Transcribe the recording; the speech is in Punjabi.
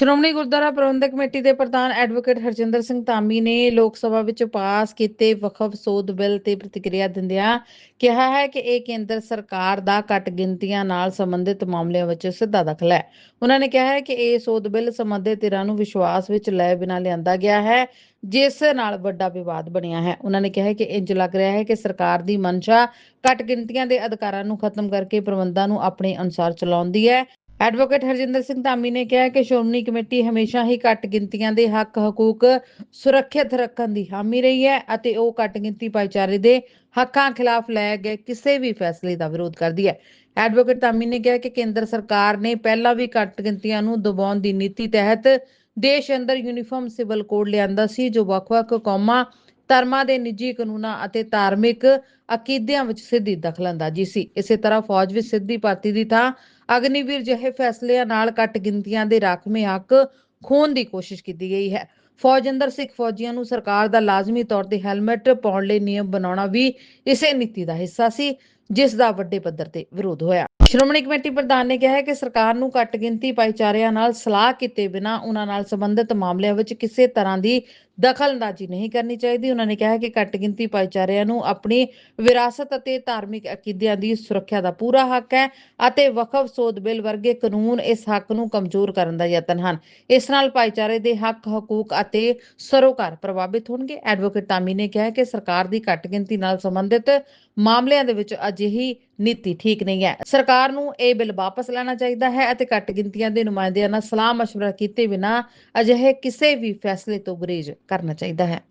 ਸ਼੍ਰੋਮਣੀ ਗੁਰਦੁਆਰਾ ਪ੍ਰਬੰਧਕ ਕਮੇਟੀ ਦੇ ਪ੍ਰਧਾਨ ਐਡਵੋਕੇਟ ਹਰਜਿੰਦਰ ਸਿੰਘ ਧਾਮੀ ਨੇ ਲੋਕ ਸਭਾ ਵਿੱਚ ਪਾਸ ਕੀਤੇ ਵਕਫ ਸੋਧ ਬਿੱਲ ਤੇ ਪ੍ਰਤੀਕਿਰਿਆ ਦਿੰਦਿਆਂ ਕਿਹਾ ਹੈ ਕਿ ਇਹ ਕੇਂਦਰ ਸਰਕਾਰ ਦਾ ਘੱਟ ਗਿਣਤੀਆਂ ਨਾਲ ਸੰਬੰਧਿਤ ਮਾਮਲਿਆਂ ਵਿੱਚ ਸਿੱਧਾ ਦਖਲ ਹੈ। ਉਹਨਾਂ ਨੇ ਕਿਹਾ ਹੈ ਕਿ ਇਹ ਸੋਧ ਬਿੱਲ ਸੰਬੰਧਿਤ ਧਿਰਾਂ ਨੂੰ ਵਿਸ਼ਵਾਸ ਵਿੱਚ ਲੈ ਬਿਨਾਂ ਲਿਆਂਦਾ ਗਿਆ ਹੈ, ਜਿਸ ਨਾਲ ਵੱਡਾ ਵਿਵਾਦ ਬਣਿਆ ਹੈ। ਉਹਨਾਂ ਨੇ ਕਿਹਾ ਕਿ ਇੰਜ ਲੱਗ ਰਿਹਾ ਹੈ ਕਿ ਸਰਕਾਰ ਦੀ ਮਨਸ਼ਾ ਘੱਟ ਗਿਣਤੀਆਂ ਦੇ ਅਧਿਕਾਰਾਂ ਨੂੰ ਖਤਮ ਕਰਕੇ ਪ੍ਰਬੰਧਾਂ ਨੂੰ ਆਪਣੇ ਅਨੁਸਾਰ ਚਲਾਉਂਦੀ ਹੈ। ਐਡਵੋਕੇਟ ਹਰਜਿੰਦਰ ਸਿੰਘ ਧਾਮੀ ਨੇ ਕਿਹਾ ਕਿ ਸ਼੍ਰੋਮਣੀ ਕਮੇਟੀ ਹਮੇਸ਼ਾ ਹੀ ਘੱਟ ਗਿਣਤੀਆਂ ਦੇ ਹੱਕ, ਹਕੂਕ, ਸੁਰੱਖਿਅਤ ਰੱਖਣ ਦੀ ਹਾਮੀ ਰਹੀ ਹੈ ਅਤੇ ਉਹ ਘੱਟ ਗਿਣਤੀ ਭਾਈਚਾਰੇ ਦੇ ਹੱਕਾਂ ਖਿਲਾਫ ਲਏ ਗਏ ਕਿਸੇ ਵੀ ਫੈਸਲੇ ਦਾ ਵਿਰੋਧ ਕਰਦੀ ਹੈ। ਐਡਵੋਕੇਟ ਧਾਮੀ ਨੇ ਕਿਹਾ ਕਿ ਕੇਂਦਰ ਸਰਕਾਰ ਨੇ ਪਹਿਲਾਂ ਵੀ ਘੱਟ ਗਿਣਤੀਆਂ ਨੂੰ ਦਬਾਉਣ ਦੀ ਨੀਤੀ ਤਹਿਤ ਦੇਸ਼ ਅੰਦਰ ਯੂਨੀਫਾਰਮ ਸਿਵਲ ਕੋਡ ਲਿਆਂਦਾ ਸੀ, ਜੋ ਵੱਖ-ਵੱਖ ਕੌਮਾਂ ਧਰਮਾਂ ਦੇ ਨਿੱਜੀ ਕਾਨੂੰਨਾਂ ਅਤੇ ਧਾਰਮਿਕ ਅਕੀਦਿਆਂ ਵਿੱਚ ਸਿੱਧੀ ਦਖਲਅੰਦਾਜ਼ੀ ਸੀ। ਇਸੇ ਤਰ੍ਹਾਂ ਫੌਜ ਵਿੱਚ ਸਿੱਧੀ ਭਰਤੀ ਦੀ ਥਾਂ ਅਗਨੀਵੀਰ ਜਿਹੇ ਫੈਸਲਿਆਂ ਨਾਲ ਘੱਟ ਗਿਣਤੀਆਂ ਦੇ ਰਾਖਵੇਂ ਹੱਕ ਖੋਣ ਦੀ ਕੋਸ਼ਿਸ਼ ਕੀਤੀ ਗਈ ਹੈ। ਫੌਜ ਅੰਦਰ ਸਿੱਖ ਫੌਜੀਆਂ ਨੂੰ ਸਰਕਾਰ ਦਾ ਲਾਜ਼ਮੀ ਤੌਰ ਤੇ ਹੈਲਮਟ ਪਾਉਣ ਲਈ ਨਿਯਮ ਬਣਾਉਣਾ ਵੀ ਇਸੇ ਨੀਤੀ ਦਾ ਹਿੱਸਾ ਸੀ, ਜਿਸ ਦਾ ਵੱਡੇ ਪੱਧਰ ਤੇ ਵਿਰੋਧ ਹੋਇਆ। ਸ਼੍ਰੋਮਣੀ ਕਮੇਟੀ ਪ੍ਰਧਾਨ ਨੇ ਕਿਹਾ ਹੈ ਕਿ ਸਰਕਾਰ ਨੂੰ ਘੱਟ ਗਿਣਤੀ ਭਾਈਚਾਰਿਆਂ ਨਾਲ ਸਲਾਹ ਕੀਤੇ ਬਿਨਾਂ ਉਹਨਾਂ ਨਾਲ ਸੰਬੰਧਿਤ ਮਾਮਲਿਆਂ ਵਿੱਚ ਕਿਸੇ ਤਰ੍ਹਾਂ ਦੀ ਦਖਲਅੰਦਾਜ਼ੀ ਨਹੀਂ ਕਰਨੀ ਚਾਹੀਦੀ। ਉਹਨਾਂ ਨੇ ਕਿਹਾ ਕਿ ਘੱਟ ਗਿਣਤੀ ਭਾਈਚਾਰਿਆਂ ਨੂੰ ਆਪਣੀ ਵਿਰਾਸਤ ਅਤੇ ਧਾਰਮਿਕ ਅਕੀਦਿਆਂ ਦੀ ਸੁਰੱਖਿਆ ਦਾ ਪੂਰਾ ਹੱਕ ਹੈ ਅਤੇ ਵਕਫ ਸੋਧ ਬਿੱਲ ਵਰਗੇ ਕਾਨੂੰਨ ਇਸ ਹੱਕ ਨੂੰ ਕਮਜ਼ੋਰ ਕਰਨ ਦਾ ਯਤਨ ਹਨ। ਇਸ ਨਾਲ ਭਾਈਚਾਰੇ ਦੇ ਹੱਕ, ਹਕੂਕ ਅਤੇ ਸਰੋਕਾਰ ਪ੍ਰਭਾਵਿਤ ਹੋਣਗੇ। ਐਡਵੋਕੇਟ ਤਾਮੀ ਨੇ ਕਿਹਾ ਕਿ ਸਰਕਾਰ ਦੀ ਘੱਟ ਗਿਣਤੀ ਨਾਲ ਸੰਬੰਧਿਤ ਮਾਮਲਿਆਂ ਦੇ ਵਿੱਚ ਅਜਿਹੀ ਨੀਤੀ ਠੀਕ ਨਹੀਂ ਹੈ। ਸਰਕਾਰ ਨੂੰ ਇਹ ਬਿੱਲ ਵਾਪਸ ਲੈਣਾ ਚਾਹੀਦਾ ਹੈ ਅਤੇ ਘੱਟ ਗਿਣਤੀਆਂ ਦੇ ਨੁਮਾਇੰਦਿਆਂ ਨਾਲ ਸਲਾਹ ਮਸ਼ਵਰਾ ਕੀਤੇ ਬਿਨਾਂ ਅਜਿਹੇ ਕਿਸੇ ਵੀ ਫੈਸਲੇ ਤੋਂ ਗੁਰੇਜ਼ ਕਰਨਾ ਚਾਹੀਦਾ ਹੈ।